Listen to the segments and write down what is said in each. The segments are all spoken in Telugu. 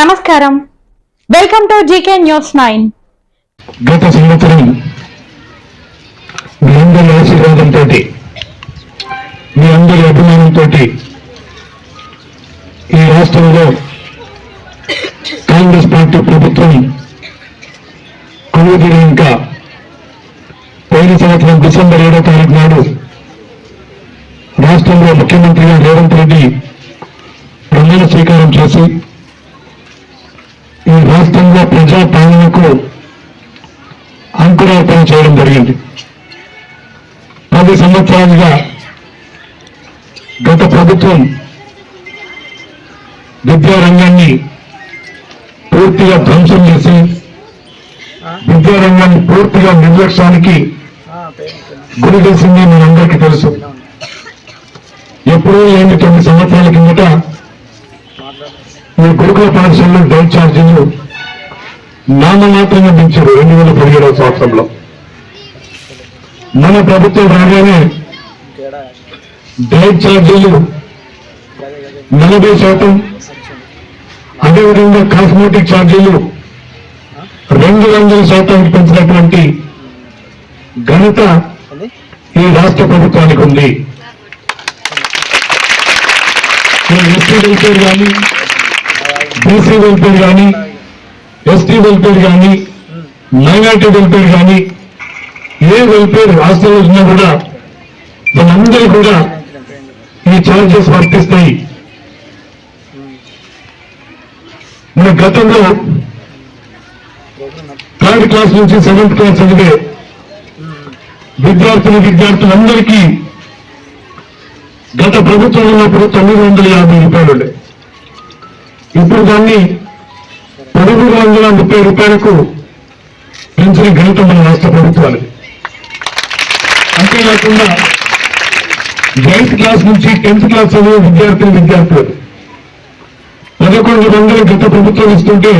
నమస్కారం. Welcome to GK news nine గత సంవత్సరం మీ అందరి ఆశీర్వాదంతో మీ అందరి అభిమానంతో ఈ రాష్ట్రంలో కాంగ్రెస్ పార్టీ ప్రభుత్వం కొలువుదీరి ఇంకా పోయిన సంవత్సరం డిసెంబర్ ఏడో తారీఖు నాడు రాష్ట్రంలో ముఖ్యమంత్రిగా రేవంత్ రెడ్డి ప్రమాణ స్వీకారం చేసి ఈ రాష్ట్రంలో ప్రజాపాలనకు అంకురార్పణ చేయడం జరిగింది. పది సంవత్సరాలుగా గత ప్రభుత్వం విద్యారంగాన్ని పూర్తిగా ధ్వంసం చేసి విద్యారంగాన్ని పూర్తిగా నిర్లక్ష్యానికి గురి చేసింది మనందరికీ తెలుసు. ఎప్పుడూ లేని తొమ్మిది సంవత్సరాల కిందట మీ గురుకుల పాఠశాలలో డే ఛార్జీలు నామమాత్రంగా పెంచారు రెండు వేల పదిహేడవ సంవత్సరంలో. మన ప్రభుత్వం రాగానే డే ఛార్జీలు నలభై శాతం అదేవిధంగా కాస్మెటిక్ ఛార్జీలు రెండు వందల శాతానికి పెంచినటువంటి ఘనత ఈ రాష్ట్ర ప్రభుత్వానికి ఉంది. ఎస్టీ వెల్ఫేర్ కానీ బీసీ వెల్ఫేర్ కానీ ఎస్టీ వెల్ఫేర్ కానీ మైనార్టీ వెల్ఫేర్ కానీ ఏ వెల్ఫేర్ రాష్ట్రంలో ఉన్నా కూడా మనందరూ కూడా ఈ ఛార్జెస్ వర్తిస్తాయి. మన గతంలో థర్డ్ క్లాస్ నుంచి సెవెంత్ క్లాస్ చదివే విద్యార్థులు విద్యార్థులందరికీ గత ప్రభుత్వం ఉన్నప్పుడు తొమ్మిది వందల యాభై రూపాయలు ఉండే ఇప్పుడు దాన్ని పదమూడు వందల ముప్పై రూపాయలకు పెంచిన ఘనత మన రాష్ట్ర ప్రభుత్వానికి అంతేకాకుండా ఎయిత్ క్లాస్ నుంచి టెన్త్ క్లాస్ చదివే విద్యార్థులు విద్యార్థులు పదకొండు వందలు గత ప్రభుత్వం ఇస్తుంటే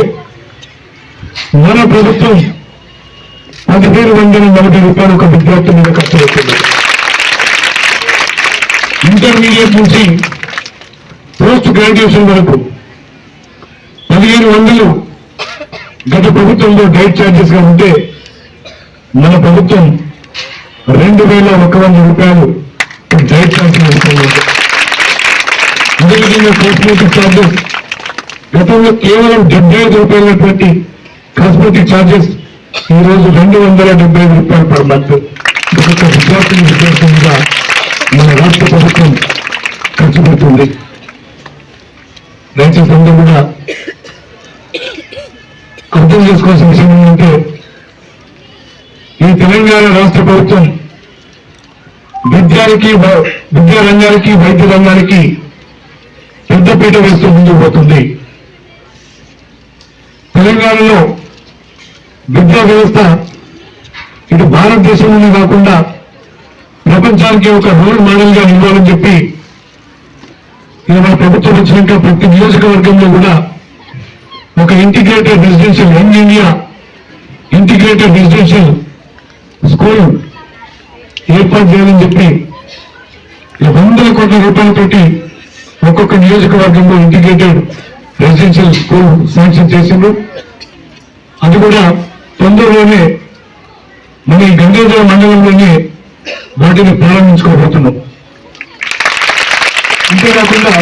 మన ప్రభుత్వం పదిహేను వందల నలభై రూపాయలు ఒక విద్యార్థి మీద ఖర్చు అవుతుంది ఇంటర్మీడియట్ నుంచి పోస్ట్ గ్రాడ్యుయేషన్ వరకు పదిహేను వందలు గత ప్రభుత్వంలో డైట్ ఛార్జెస్గా ఉంటే మన ప్రభుత్వం రెండు వేల ఒక వంద రూపాయలు డైట్ ఛార్జెస్ ఇస్తుంది అదేవిధంగా కాస్మెటిక్ ఛార్జెస్ గతంలో కేవలం డెబ్బై ఐదు రూపాయలైనటువంటి కాస్మెటిక్ ఛార్జెస్ ఈ రోజు రెండు వందల డెబ్బై ఐదు రూపాయలు పర్ మంత్. ఒక్కొక్క విద్యార్థిని విద్యార్థులుగా మన రాష్ట్ర ప్రభుత్వం ఖర్చు పెడుతుంది. దయచేసి అందరూ కూడా అర్థం చేసుకోవాల్సిన విషయం ఏంటంటే ఈ తెలంగాణ రాష్ట్ర ప్రభుత్వం విద్యానికి విద్యా రంగానికి వైద్య రంగానికి పెద్దపీట వేస్తూ ముందుకు పోతుంది. తెలంగాణలో విద్యా వ్యవస్థ ఇటు భారతదేశంలోనే కాకుండా ప్రపంచానికి ఒక రోల్ మోడల్గా నిలవాలని చెప్పి ఇది మన ప్రభుత్వం వచ్చినాక ప్రతి నియోజకవర్గంలో కూడా ఒక integrated residential young India. Integrated residential school ఏర్పాటు చేయాలని చెప్పి వందల కోట్ల రూపాయలతోటి ఒక్కొక్క నియోజకవర్గంలో ఇంటిగ్రేటెడ్ రెసిడెన్షియల్ స్కూల్ శాంక్షన్ చేసిండ్రు. అది కూడా తొందరలోనే మన ఈ గంగాధర మండలంలోనే వాటిని ప్రారంభించుకోబోతున్నాం. అంతేకాకుండా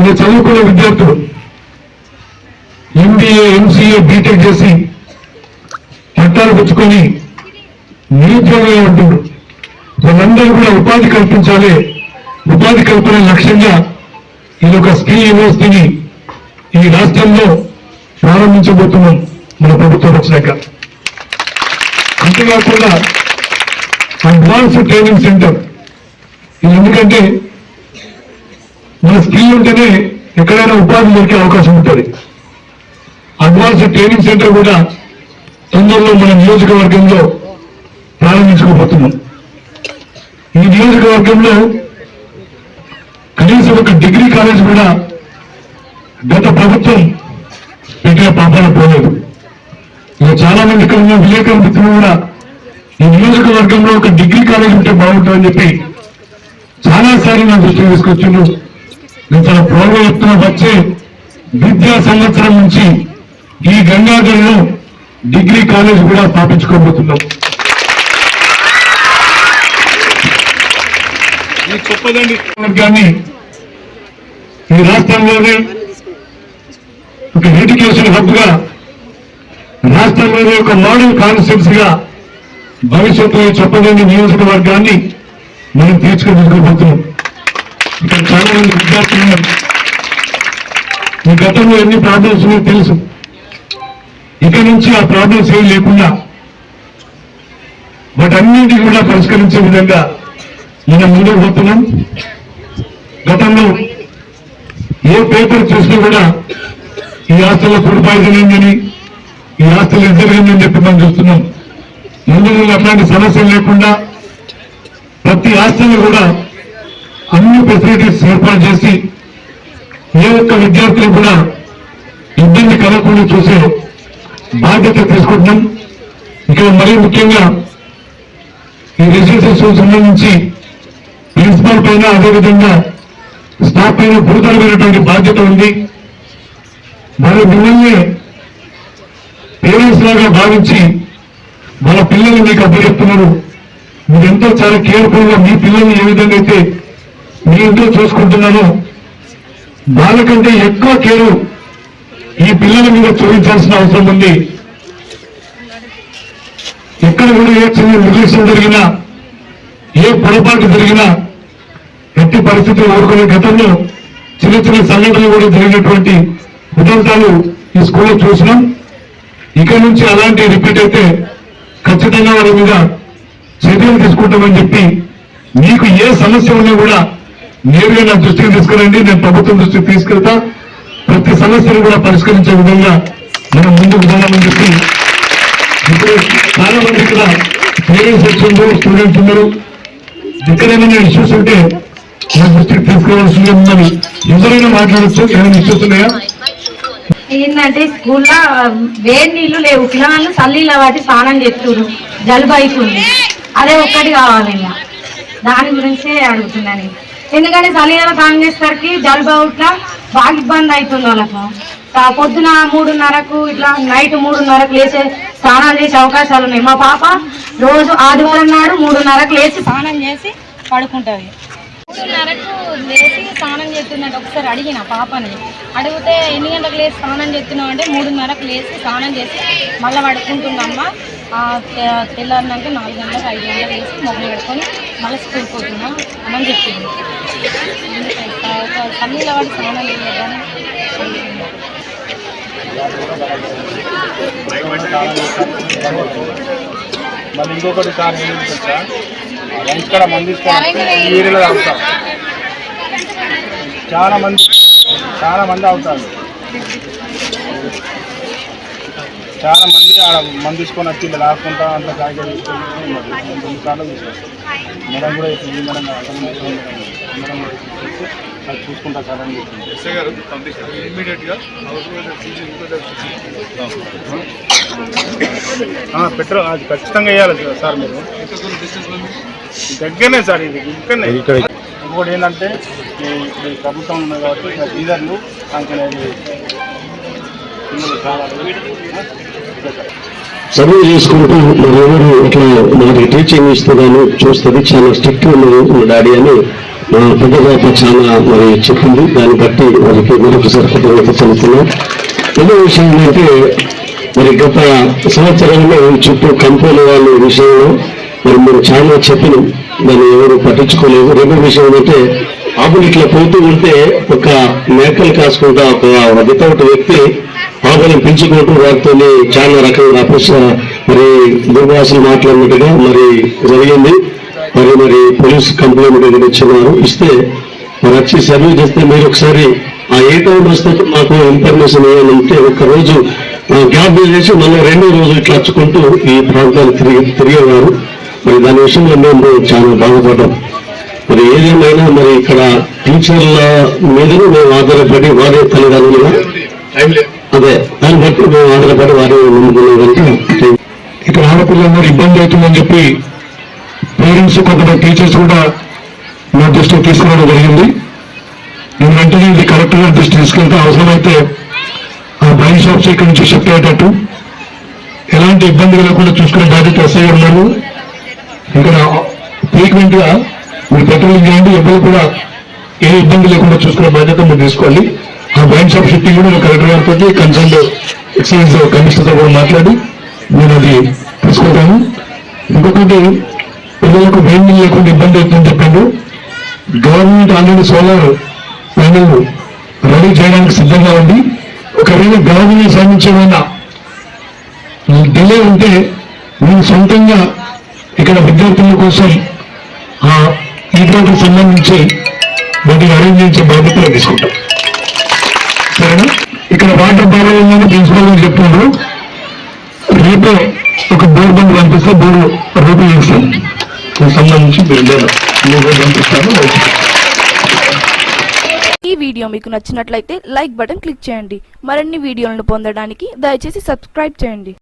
ఇక చదువుకున్న విద్యార్థులు ఎంబీఏ ఎంసీఏ బీటెక్ చేసి పట్టాలు పుచ్చుకొని నిరుద్యోగులే ఉంటారు వాళ్ళందరూ కూడా ఉపాధి కల్పించాలి. ఉపాధి కల్పన లక్ష్యంగా ఇది ఒక స్కిల్ యూనివర్సిటీని ఈ రాష్ట్రంలో ప్రారంభించబోతున్నాం మన ప్రభుత్వం వచ్చినాక. అంతేకాకుండా అడ్వాన్స్ ట్రైనింగ్ సెంటర్. ఇది ఎందుకంటే మన స్కిల్ ఉంటేనే ఎక్కడైనా ఉపాధి దొరికే అవకాశం ఉంటుంది. అడ్వాన్స్ ట్రైనింగ్ సెంటర్ కూడా తొందరలో మన నియోజకవర్గంలో ప్రారంభించుకోబోతున్నాం. ఈ నియోజకవర్గంలో కనీసం ఒక డిగ్రీ కాలేజ్ కూడా గత ప్రభుత్వం పెట్టిన పాపాలు పోలేదు. ఇంకా చాలా మంది ఇక్కడ ఉన్న విలేకరుల మిత్రులు కూడా ఈ నియోజకవర్గంలో ఒక డిగ్రీ కాలేజ్ ఉంటే బాగుంటుందని చెప్పి చాలా నేను నా దృష్టికి తీసుకొచ్చిండ్రు. చాలా ప్రోగ్రాం చెప్తున్నా వచ్చే విద్యా సంవత్సరం నుంచి ఈ గంగాధర్లో డిగ్రీ కాలేజ్ కూడా స్థాపించుకోబోతున్నాం. వర్గాన్ని ఈ రాష్ట్రంలోనే ఒక ఎడ్యుకేషన్ హబ్గా రాష్ట్రంలోనే ఒక మోడల్ కాన్సెప్ట్స్గా భవిష్యత్తులో చెప్పలేని నియోజకవర్గాన్ని మనం తీర్చుకోబోతున్నాం. ఇక్కడ చాలా మంది విద్యార్థులు ఉన్నారు మీ గతంలో ఎన్ని ప్రాబ్లమ్స్ ఉన్నాయో తెలుసు? ఇక నుంచి ఆ ప్రాబ్లమ్స్ ఏం లేకుండా వాటన్నింటినీ కూడా పరిష్కరించే విధంగా నేను ముందుకు పోతున్నాం. గతంలో ఏ పేపర్ చూసినా కూడా ఈ ఆస్తుల్లో ఫుడ్ పాయిజన్ అయిందని ఈ ఆస్తులు ఎదురైందని చెప్పి మనం చూస్తున్నాం. ముందు అట్లాంటి సమస్యలు లేకుండా ప్రతి ఆస్తిని కూడా అన్ని ఫెసిలిటీస్ ఏర్పాటు చేసి ఏ ఒక్క విద్యార్థులు కూడా ఇబ్బంది కలగకుండా చూసే బాధ్యత తీసుకుంటున్నాం. ఇక్కడ మరీ ముఖ్యంగా ఈ రెసిడెన్షియల్ స్కూల్ సంబంధించి ప్రిన్సిపల్ పైన అదేవిధంగా స్టాఫ్ పైన గురుతరమైనటువంటి బాధ్యత ఉంది. మరి మిమ్మల్ని పేరెంట్స్ లాగా భావించి వాళ్ళ పిల్లల్ని మీకు అప్పచెప్తున్నారు. మీరు ఎంతో చాలా కేర్ఫుల్గా మీ పిల్లల్ని ఏ విధంగా అయితే మీ ఇంట్లో చూసుకుంటున్నాను. వాళ్ళకంటే ఎక్కువ కేరు ఈ పిల్లల మీద చూపించాల్సిన అవసరం ఉంది. ఎక్కడ కూడా ఏ చిన్న నిర్లక్ష్యం జరిగినా ఏ పొరపాటు జరిగినా ఎట్టి పరిస్థితులు ఊరుకునే గతంలో చిన్న చిన్న సంఘటనలు కూడా జరిగినటువంటి ఉదంతాలు ఈ స్కూల్లో చూసినాం. ఇక నుంచి అలాంటి రిపీట్ అయితే ఖచ్చితంగా వాళ్ళ మీద చర్యలు తీసుకుంటామని చెప్పి మీకు ఏ సమస్య ఉన్నా కూడా మీరు నా దృష్టికి తీసుకురండి. నేను ప్రభుత్వం దృష్టికి తీసుకెళ్తా. ప్రతి సమస్యను కూడా పరిష్కరించే విధంగా మనం ముందుకు పోదామని చెప్పి ఇప్పుడు చాలా మంది ఇక్కడ పేరెంట్స్ వచ్చిండ్రు స్టూడెంట్స్ ఉన్నారు. ఎక్కడైనా నేను ఇష్యూస్ ఉంటే నా దృష్టికి తీసుకోవాల్సింది ఉందని ఎవరైనా మాట్లాడచ్చు. ఏమైనా ఇష్యూస్ ఉన్నాయా? ఏంటంటే స్కూల్లో వేడి నీళ్ళు లేవు. పిల్లలు చల్లీళ్ళ వాటి స్నానం చేస్తున్నారు జలుబు అవుతుంది అదే ఒక్కటి కావాలి దాని గురించే అడుగుతున్నాను ఎందుకంటే చల్లీల స్నానం చేసేసరికి జలుబు ఇట్లా బాగా ఇబ్బంది అవుతుంది వాళ్ళకు. పొద్దున మూడున్నరకు ఇట్లా నైట్ మూడున్నరకు లేచే స్నానాలు చేసే అవకాశాలు ఉన్నాయి. మా పాప రోజు ఆదివారం నాడు మూడున్నరకు లేచి స్నానం చేసి పడుకుంటుంది. మూడున్నరకు లేచి స్నానం చేస్తున్నట్టు ఒకసారి అడిగిన పాపని. అడిగితే ఎన్ని గంటలకు లేచి స్నానం చేస్తున్నావు అంటే మూడున్నరకు లేచి స్నానం చేసి మళ్ళీ పడుకుంటుందమ్మా. తెల్లారినాక నాలుగు గంటలకు ఐదు గంటలకు వేసి మొబైల్ పెట్టుకొని మళ్ళీ స్కూల్కి పోతున్నా అని చెప్పింది. తల్లిలో వాడి స్నానం చేయాలని మళ్ళీ ఇంకొకటి సార్ ఏం తెలుసా? మంది తీసుకొని ఈ ఏరియాలో తాగుతారు చాలా మంది చాలా మంది అవుతారు. చాలా మంది ఆడ మంది తీసుకొని వచ్చి ఇలా లాక్కుంటా అంతా. నేను కొన్నిసార్లు మేడం కూడా చెప్పింది మేడం అది చూసుకుంటా సార్ అని చెప్పింది. పెట్రోల్ అది ఖచ్చితంగా వేయాలి సార్- సార్ మీరు. దగ్గరనే సార్ ఇది ఇక్కడనే. ఇంకోటి ఏంటంటే ఈ ఇప్పుడు ప్రభుత్వం ఉన్నది కాబట్టి డీలర్లు సాంక్షన్ అయ్యేది పిల్లలు సార్. చదువు చేసుకుంటూ మరెవరు ఇట్లా మనకి టీచింగ్ ఇస్తుందని చూస్తుంది చాలా స్ట్రిక్ట్ ఉన్న మా డాడీ అని మా పెద్దగా చాలా మరి చెప్పింది. దాన్ని బట్టి వాళ్ళకి మరొకసారి కృతజ్ఞత చెల్లుతున్నాం రెండో విషయం ఏంటంటే మరి గత సంవత్సరంలో చుట్టూ కంపెనీ వాళ్ళ విషయంలో మరి మేము చాలా చెప్పినాం. దాన్ని ఎవరు పట్టించుకోలేదు. రెండో విషయం ఏంటంటే ఆవులు ఇట్లా పోతూ ఉంటే ఒక మేకలు కాసుకుంటా ఒక వితౌట్ వ్యక్తి ఆవులను పెంచుకుంటూ వారితో చాలా రకంగా అపశ మరి దుర్వాసులు మాట్లాడినట్టుగా మరి జరిగింది. మరి మరి పోలీస్ కంప్లైంట్ అనేది ఇచ్చినారు ఇస్తే మరి వచ్చి సర్వే చేస్తే మీరు ఒకసారి ఆ ఏ టైం వస్తే మాకు ఇన్ఫర్మేషన్ ఏమైనా ఉంటే ఒక రోజు గ్యాప్ చేసి మళ్ళీ రెండో రోజు ఇట్లా వచ్చుకుంటూ ఈ ప్రాంతాలు తిరిగి తిరిగేవారు. మరి దాని విషయంలో మేము చాలా బాధపడ్డాం మరి ఏదేమైనా మరి ఇక్కడ టీచర్ల మీదనే మేము ఆధారపడి వారే తల్లిదండ్రులుగా అదే దాన్ని బట్టి మేము ఆధారపడి వారే నమ్ముకున్నాం ఇక్కడ ఆడపిల్లలందరూ ఇబ్బంది అవుతుందని చెప్పి పేరెంట్స్ కొంతమంది టీచర్స్ కూడా నా దృష్టికి తీసుకురావడం జరిగింది. నేను వెంటనే ఇది కలెక్టర్ దృష్టి తీసుకెళ్తే. అవసరమైతే ఆ వైన్ షాప్స్ ఇక్కడ నుంచి షిఫ్ట్ అయ్యేటట్టు. ఎలాంటి ఇబ్బంది లేకుండా చూసుకునే బాధ్యత ఎస్ఐ ఉన్నారు. ఇక్కడ ఫ్రీక్వెంట్గా మీరు పెట్రోలింగ్ చేయండి. ఎవరు కూడా ఏ ఇబ్బంది లేకుండా చూసుకునే బాధ్యత మీరు తీసుకోవాలి. ఆ వైన్ షాప్ షిప్పింగ్ కూడా కలెక్టర్ గారితో కన్సర్న్ ఎక్సైజ్ కమిషనర్తో కూడా మాట్లాడి నేను అది తీసుకుంటాను ఇంకొకటి పిల్లలకు వేడి లేకుండా ఇబ్బంది అవుతుందని చెప్పాను government already solar panel ready చేయడానికి సిద్ధంగా ఉంది. ఒకవేళ గవర్నమెంట్ సాధించే డిలే ఉంటే మేము సొంతంగా ఇక్కడ విద్యార్థుల కోసం ఆ ఈటోకి సంబంధించి వాటిని అరేంజ్ చేసే బాధ్యతలు తీసుకుంటాం చేశాను ఇక్కడ వాటర్ బాగాలేదని ప్రిన్సిపల్ గారు చెప్తున్నారు. రేపే ఒక బోర్ బండ్ పంపిస్తే బోర్ రేపు చేస్తాను సంబంధించి పంపిస్తాను ఈ వీడియో మీకు నచ్చినట్లయితే లైక్ బటన్ క్లిక్ చేయండి. మరిన్ని వీడియోలను పొందడానికి దయచేసి సబ్స్క్రైబ్ చేయండి.